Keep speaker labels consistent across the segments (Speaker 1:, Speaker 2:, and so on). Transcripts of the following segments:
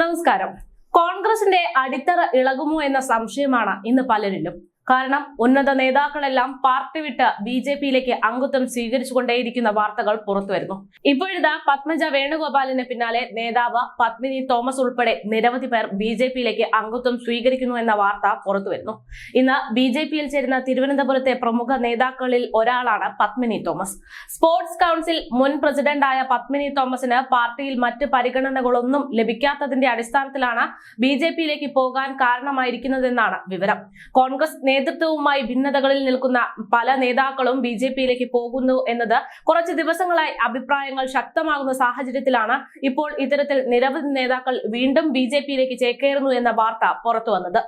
Speaker 1: നമസ്കാരം. കോൺഗ്രസിന്റെ അടിത്തറ ഇളകുമോ എന്ന സംശയമാണ് ഇന്ന് പലരിലും. കാരണം ഉന്നത നേതാക്കളെല്ലാം പാർട്ടി വിട്ട് ബി ജെ പിയിലേക്ക് അംഗത്വം സ്വീകരിച്ചുകൊണ്ടേയിരിക്കുന്ന വാർത്തകൾ പുറത്തുവരുന്നു. ഇപ്പോഴിതാ പത്മജ വേണുഗോപാലിന് പിന്നാലെ നേതാവ് പത്മിനി തോമസ് ഉൾപ്പെടെ നിരവധി പേർ ബി ജെ പിയിലേക്ക് അംഗത്വം സ്വീകരിക്കുന്നു എന്ന വാർത്ത പുറത്തുവരുന്നു. ഇന്ന് ബി ജെ പിയിൽ ചേരുന്ന തിരുവനന്തപുരത്തെ പ്രമുഖ നേതാക്കളിൽ ഒരാളാണ് പത്മിനി തോമസ്. സ്പോർട്സ് കൗൺസിൽ മുൻ പ്രസിഡന്റായ പത്മിനി തോമസിന് പാർട്ടിയിൽ മറ്റ് പരിഗണനകളൊന്നും ലഭിക്കാത്തതിന്റെ അടിസ്ഥാനത്തിലാണ് ബി ജെ പിയിലേക്ക് പോകാൻ കാരണമായിരിക്കുന്നതെന്നാണ് വിവരം. കോൺഗ്രസ് നേതൃത്വവുമായി ഭിന്നതകളിൽ നിൽക്കുന്ന പല നേതാക്കളും ബി പോകുന്നു എന്നത് കുറച്ച് ദിവസങ്ങളായി അഭിപ്രായങ്ങൾ ശക്തമാകുന്ന സാഹചര്യത്തിലാണ് ഇപ്പോൾ ഇത്തരത്തിൽ നിരവധി നേതാക്കൾ വീണ്ടും ബി ജെ പിയിലേക്ക് ചേക്കേറുന്നു എന്ന വാർത്ത പുറത്തു വന്നത്.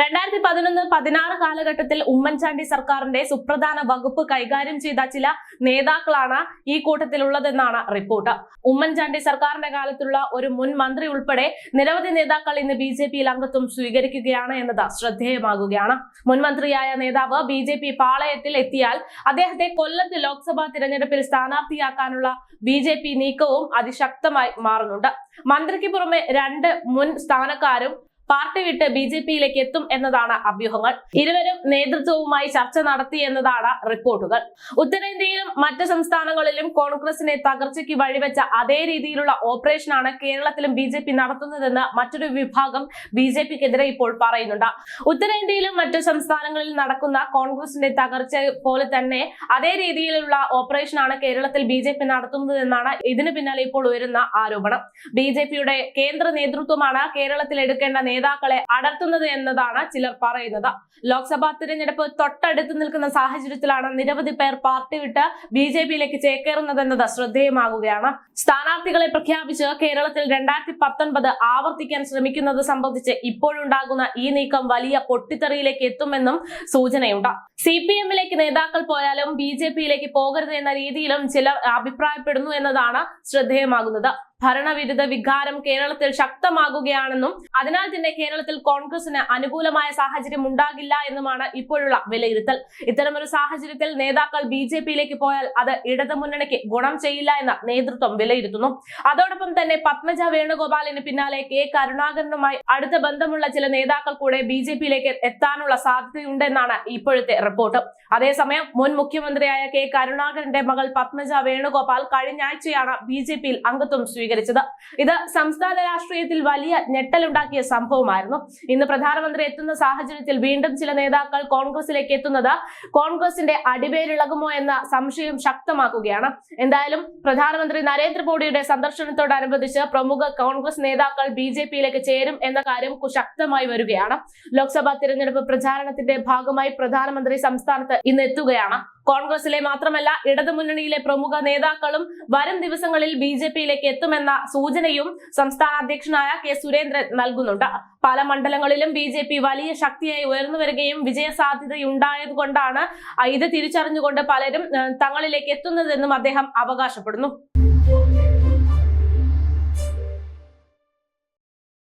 Speaker 1: രണ്ടായിരത്തി പതിനൊന്ന് പതിനാറ് കാലഘട്ടത്തിൽ ഉമ്മൻചാണ്ടി സർക്കാരിന്റെ സുപ്രധാന വകുപ്പ് കൈകാര്യം ചെയ്ത ചില നേതാക്കളാണ് ഈ കൂട്ടത്തിലുള്ളതെന്നാണ് റിപ്പോർട്ട്. ഉമ്മൻചാണ്ടി സർക്കാരിന്റെ കാലത്തുള്ള ഒരു മുൻ മന്ത്രി ഉൾപ്പെടെ നിരവധി നേതാക്കൾ ഇന്ന് ബി ജെ പിയിൽ അംഗത്വം സ്വീകരിക്കുകയാണ് എന്നത് ശ്രദ്ധേയമാകുകയാണ്. മുൻമന്ത്രിയായ നേതാവ് ബി ജെ പി പാളയത്തിൽ എത്തിയാൽ അദ്ദേഹത്തെ കൊല്ലത്ത് ലോക്സഭാ തിരഞ്ഞെടുപ്പിൽ സ്ഥാനാർത്ഥിയാക്കാനുള്ള ബി ജെ പി നീക്കവും അതിശക്തമായി മാറുന്നുണ്ട്. മന്ത്രിക്ക് പുറമെ രണ്ട് മുൻ സ്ഥാനക്കാരും പാർട്ടി വിട്ട് ബി ജെ പിയിലേക്ക് എത്തും എന്നതാണ് അഭ്യൂഹങ്ങൾ. ഇരുവരും നേതൃത്വവുമായി ചർച്ച നടത്തി എന്നതാണ് റിപ്പോർട്ടുകൾ. ഉത്തരേന്ത്യയിലും മറ്റ് സംസ്ഥാനങ്ങളിലും കോൺഗ്രസിനെ തകർച്ചയ്ക്ക് വഴിവെച്ച അതേ രീതിയിലുള്ള ഓപ്പറേഷനാണ് കേരളത്തിലും ബി ജെ പി നടത്തുന്നതെന്ന് മറ്റൊരു വിഭാഗം ബി ജെ പിക്കെതിരെ ഇപ്പോൾ പറയുന്നുണ്ട്. ഉത്തരേന്ത്യയിലും മറ്റു സംസ്ഥാനങ്ങളിൽ നടക്കുന്ന കോൺഗ്രസിന്റെ തകർച്ച പോലെ തന്നെ അതേ രീതിയിലുള്ള ഓപ്പറേഷനാണ് കേരളത്തിൽ ബി ജെ പി നടത്തുന്നതെന്നാണ് ഇതിന് പിന്നാലെ ഇപ്പോൾ ഉയരുന്ന ആരോപണം. ബി ജെ പിയുടെ കേന്ദ്ര നേതൃത്വമാണ് കേരളത്തിൽ എടുക്കേണ്ട നേതാക്കളെ അടർത്തുന്നത് എന്നതാണ് ചിലർ പറയുന്നത്. ലോക്സഭാ തിരഞ്ഞെടുപ്പ് തൊട്ടടുത്ത് നിൽക്കുന്ന സാഹചര്യത്തിലാണ് നിരവധി പേർ പാർട്ടി വിട്ട് ബി ജെ പിയിലേക്ക് ചേക്കേറുന്നതെന്നത് ശ്രദ്ധേയമാകുകയാണ്. സ്ഥാനാർത്ഥികളെ പ്രഖ്യാപിച്ച് കേരളത്തിൽ രണ്ടായിരത്തി പത്തൊൻപത് ആവർത്തിക്കാൻ ശ്രമിക്കുന്നത് സംബന്ധിച്ച് ഇപ്പോഴുണ്ടാകുന്ന ഈ നീക്കം വലിയ പൊട്ടിത്തെറിയിലേക്ക് എത്തുമെന്നും സൂചനയുണ്ട്. സി പി എമ്മിലേക്ക് നേതാക്കൾ പോയാലും ബി ജെ പിയിലേക്ക് പോകരുത് എന്ന രീതിയിലും ചിലർ അഭിപ്രായപ്പെടുന്നു എന്നതാണ് ശ്രദ്ധേയമാകുന്നത്. ഭരണവിരുദ്ധ വികാരം കേരളത്തിൽ ശക്തമാകുകയാണെന്നും അതിനാൽ തന്നെ കേരളത്തിൽ കോൺഗ്രസിന് അനുകൂലമായ സാഹചര്യം ഉണ്ടാകില്ല എന്നുമാണ് ഇപ്പോഴുള്ള വിലയിരുത്തൽ. ഇത്തരമൊരു സാഹചര്യത്തിൽ നേതാക്കൾ ബി ജെ പിയിലേക്ക് പോയാൽ അത് ഇടതുമുന്നണിക്ക് ഗുണം ചെയ്യില്ല എന്ന നേതൃത്വം വിലയിരുത്തുന്നു. അതോടൊപ്പം തന്നെ പത്മജ വേണുഗോപാലിന് പിന്നാലെ കെ കരുണാകരനുമായി അടുത്ത ബന്ധമുള്ള ചില നേതാക്കൾ കൂടെ ബി ജെ പിയിലേക്ക് എത്താനുള്ള സാധ്യതയുണ്ടെന്നാണ് ഇപ്പോഴത്തെ റിപ്പോർട്ട്. അതേസമയം മുൻ മുഖ്യമന്ത്രിയായ കെ കരുണാകരന്റെ മകൾ പത്മജ വേണുഗോപാൽ കഴിഞ്ഞ ആഴ്ചയാണ് ബി ജെ പിയിൽ അംഗത്വം സ്വീകരിച്ചത്. ഇത് സംസ്ഥാന രാഷ്ട്രീയത്തിൽ വലിയ ഞെട്ടലുണ്ടാക്കിയ സംഭവമായിരുന്നു. ഇന്ന് പ്രധാനമന്ത്രി എത്തുന്ന സാഹചര്യത്തിൽ വീണ്ടും ചില നേതാക്കൾ കോൺഗ്രസിലേക്ക് എത്തുന്നത് കോൺഗ്രസിന്റെ അടിവേരിളകുമോ എന്ന സംശയം ശക്തമാക്കുകയാണ്. എന്തായാലും പ്രധാനമന്ത്രി നരേന്ദ്രമോദിയുടെ സന്ദർശനത്തോടനുബന്ധിച്ച് പ്രമുഖ കോൺഗ്രസ് നേതാക്കൾ ബി ജെ പിയിലേക്ക് ചേരും എന്ന കാര്യം ശക്തമായി വരികയാണ്. ലോക്സഭാ തിരഞ്ഞെടുപ്പ് പ്രചാരണത്തിന്റെ ഭാഗമായി പ്രധാനമന്ത്രി സംസ്ഥാനത്ത് ഇന്ന് എത്തുകയാണ്. കോൺഗ്രസിലെ മാത്രമല്ല ഇടതുമുന്നണിയിലെ പ്രമുഖ നേതാക്കളും വരും ദിവസങ്ങളിൽ ബി ജെ പിയിലേക്ക് എത്തുമെന്ന സൂചനയും സംസ്ഥാന അധ്യക്ഷനായ കെ സുരേന്ദ്രൻ നൽകുന്നുണ്ട്. പല മണ്ഡലങ്ങളിലും ബി ജെ പി വലിയ ശക്തിയായി ഉയർന്നു വരികയും വിജയ സാധ്യതയുണ്ടായതുകൊണ്ടാണ് ഇത് തിരിച്ചറിഞ്ഞുകൊണ്ട് പലരും തങ്ങളിലേക്ക് എത്തുന്നതെന്നും അദ്ദേഹം അവകാശപ്പെടുന്നു.